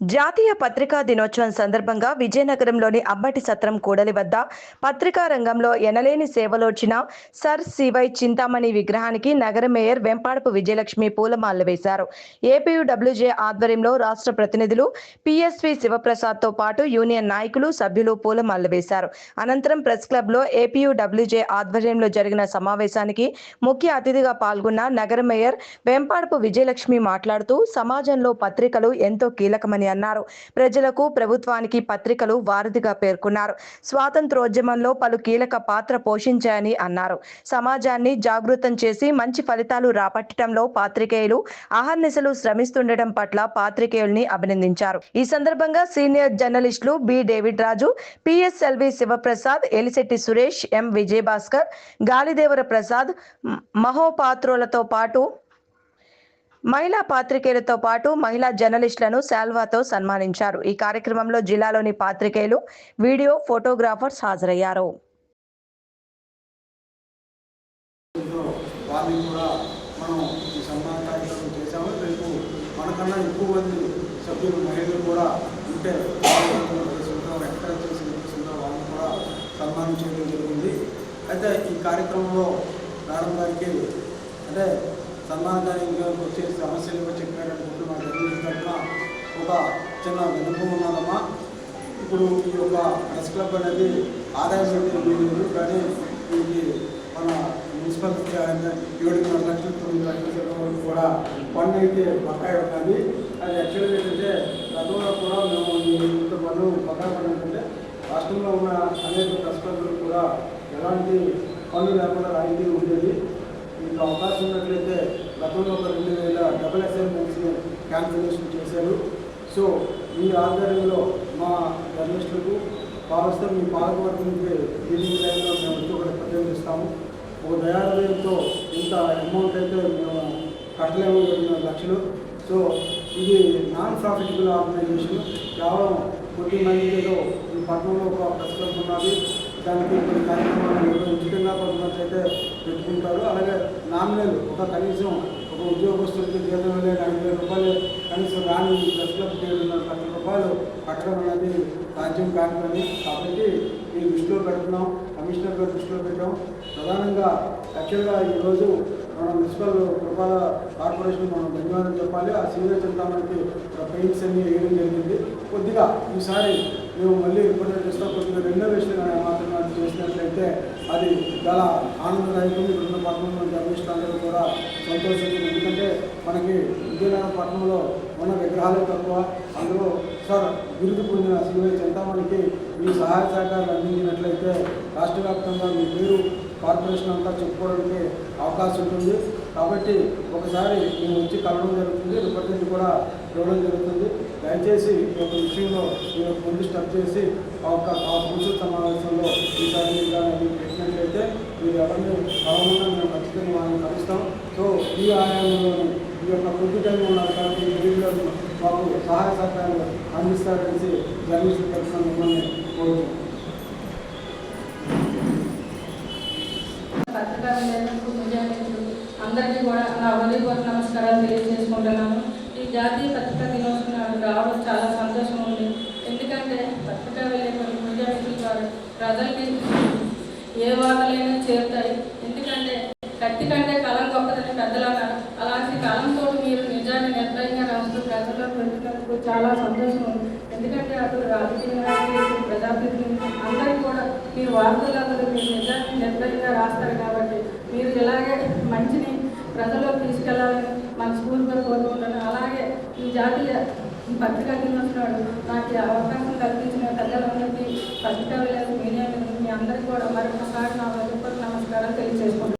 జాతీయ పత్రికా దినోత్సవం సందర్భంగా విజయనగరంలోని అబ్బటి సత్రం కూడలి వద్ద పత్రికా రంగంలో ఎనలేని సేవలోచిన సర్ సివై చింతామణి విగ్రహానికి నగర మేయర్ వెంపాడపు విజయలక్ష్మి పూలమాలలు వేశారు. ఏపీయూడబ్ల్యూజే ఆధ్వర్యంలో రాష్ట్ర ప్రతినిధులు పిఎస్వి శివప్రసాద్తో పాటు యూనియన్ నాయకులు సభ్యులు పూలమాలలు వేశారు. అనంతరం ప్రెస్ క్లబ్లో ఏపీయూడబ్ల్యూజే ఆధ్వర్యంలో జరిగిన సమావేశానికి ముఖ్య అతిథిగా పాల్గొన్న నగర మేయర్ వెంపాడపు విజయలక్ష్మి మాట్లాడుతూ సమాజంలో పత్రికలు ఎంతో కీలకమని అన్నారు. ప్రజలకు ప్రభుత్వానికి పత్రికలు వారధిగా పేర్కొన్నారు. స్వాతంత్రోద్యమంలో పలు కీలక పాత్ర పోషించాయని అన్నారు. సమాజాన్ని జాగృతం చేసి మంచి ఫలితాలు రాబట్టడంలో పాత్రికేయులు అహర్నిశలు శ్రమిస్తుండటం పట్ల పాత్రికేయుల్ని అభినందించారు. ఈ సందర్భంగా సీనియర్ జర్నలిస్టులు B. David Raju PSLV Sivaprasad Elisetti Suresh M. Vijayabhaskar Galidevara Prasad మహోపాత్రులతో పాటు మహిళా పాత్రికేయులతో పాటు మహిళా జర్నలిస్టులను శాల్వాతో సన్మానించారు. ఈ కార్యక్రమంలో జిల్లాలోని పాత్రికేయులు వీడియో ఫోటోగ్రాఫర్స్ హాజరయ్యారు. అయితే ఈ కార్యక్రమంలో మేడం గారికి అంటే సన్మాన కార్యక్రమానికి వచ్చే సమస్యలు చెప్పినట్టు మా జర్నలిస్ట్ ఒక చిన్న విన్నపం ఉన్నదమ్మా ఇప్పుడు ఈ యొక్క ప్రెస్ క్లబ్ అనేది ఆదాయం అయితే కానీ ఇది మన మున్సిపల్ ఏడున్నర లక్షల తొమ్మిది లక్షల వరకు కూడా పన్ను అయితే బకాయి ఉన్నది అది యాక్చువల్గా ఏంటంటే గతంలో కూడా మేము ఈ పన్ను బకాయి పన్ను రాష్ట్రంలో ఉన్న అనేక ప్రెస్ క్లబ్లు కూడా ఎలాంటి పన్ను లేకుండా రాయితీ ఉండేది. మీకు అవకాశం ఉన్నట్లయితే గతంలో ఒక రెండు వేల డబుల్ అసైన్మెంట్స్ని క్యాన్సిలేషన్ చేశారు. సో మీ ఆధ్వర్యంలో మా జర్నలిస్టులకు భావిస్తే మీ పాలకవర్గంకి ఈవినింగ్ టైంలో మేము వచ్చి కూడా ప్రతినిధిస్తాము ఒక దయాలయంతో ఇంత అమౌంట్ అయితే మేము కట్టలేము ఎనిమిది లక్షలు సో ఇది నాన్ ప్రాఫిటబుల్ ఆర్గనైజేషన్ కేవలం కొద్ది మంది ఏదో ఈ పట్టణంలో ఒక ప్రస్తుతం ఉన్నది. దానికి కొన్ని కార్యక్రమాలు ఉచితంగా కొంతమంది పెట్టుకుంటారు. అలాగే నామినల్ ఒక కనీసం ఒక ఉద్యోగస్తులకి జీతం వెళ్ళే నలభై వేల రూపాయలు కనీసం రాని ఈ ప్రెస్ క్లబ్ ఏడున్నర లక్షల రూపాయలు కట్టడం అనేది సాధ్యం కాని కాబట్టి ఈ దృష్టిలో పెడుతున్నాం కమిషనర్ గారు దృష్టిలో పెట్టాం. ప్రధానంగా యాక్చువల్గా ఈరోజు మనం మున్సిపల్ పురపాల కార్పొరేషన్ మనం ధన్యవాదాలు చెప్పాలి. ఆ సీనియర్ చింతామణికి పెయింట్స్ అన్ని వేయడం జరిగింది. కొద్దిగా ఈసారి మేము మళ్ళీ రిపోర్ట్ చేస్తాం. కొద్దిగా రెనోవేషన్ మాత్రం అది చేసినట్లయితే అది చాలా ఆనందదాయకం. ఇక్కడ పట్టణంలో జర్నలిస్టులు కూడా సంతోషించింది ఎందుకంటే మనకి విజయనగరం పట్టణంలో ఉన్న విగ్రహాలే తక్కువ. అందులో సార్ బిరుదు పొందిన సీవై చింతామణికి మీ సహాయ సహకారాలు అందించినట్లయితే రాష్ట్ర వ్యాప్తంగా మీ పేరు కార్పొరేషన్ అంతా చెప్పుకోవడానికి అవకాశం ఉంటుంది. కాబట్టి ఒకసారి మేము వచ్చి కలవడం జరుగుతుంది రిప్రజెంట్ కూడా ఇవ్వడం జరుగుతుంది. దయచేసి ఈ యొక్క విషయంలో మీరు ముందు స్టెప్ చేసి ఆ యొక్క ఆ కౌన్సిల్ సమావేశంలో ఈసారి మీరు పెట్టినట్లయితే మీరు ఎవరిని కలవకుండా మేము ఖచ్చితంగా వాళ్ళని కలుస్తాం. సో ఈ ఆలయంలోని ఈ యొక్క కొద్ది టైం ఉన్నారు కాబట్టి వీడియో మాకు సహాయ సహకారాలు అందిస్తారనేసి జర్నలిస్ట్ తరఫున మిమ్మల్ని కోరుతున్నాం. అందరికీ కూడా నా హృదయపూర్వక నమస్కారాలు తెలియజేసుకుంటున్నాను. ఈ జాతీయ పత్రికా దినోత్సవం రావడం చాలా సంతోషం ఉంది. ఎందుకంటే పత్రికా వెళ్ళే కొన్ని మిత్రుల ద్వారా ప్రజలకి ఏ వార్తలైనా చేరుతాయి. ఎందుకంటే కత్తి కంటే కలం గొప్పదని పెద్దలు అన్నారు. అలాంటి కలంతో మీరు నిజాన్ని నిర్భయంగా రాస్తూ ప్రజల్లో పెడుతున్నందుకు చాలా సంతోషం ఉంది. ఎందుకంటే అటు రాజకీయ నాయకులు, ప్రజాప్రతినిధులు అందరికీ కూడా మీరు వార్తలందరూ మీరు నిజాన్ని నిర్భయంగా రాస్తారు కాబట్టి మీరు ఇలాగే మంచిని ప్రజల్లోకి తీసుకెళ్ళాలని మనస్ఫూర్తిగా కోరుకుంటున్నాను అలాగే ఈ జాతీయ పత్రికా దినోత్సవాలు నాకు అవకాశం కల్పించిన పెద్దలందరికీ పత్రికా విలేకరులు మీడియా మీ అందరికీ కూడా మరొకసారి నా హృదయపూర్వక నమస్కారం తెలియజేసుకుంటున్నాను.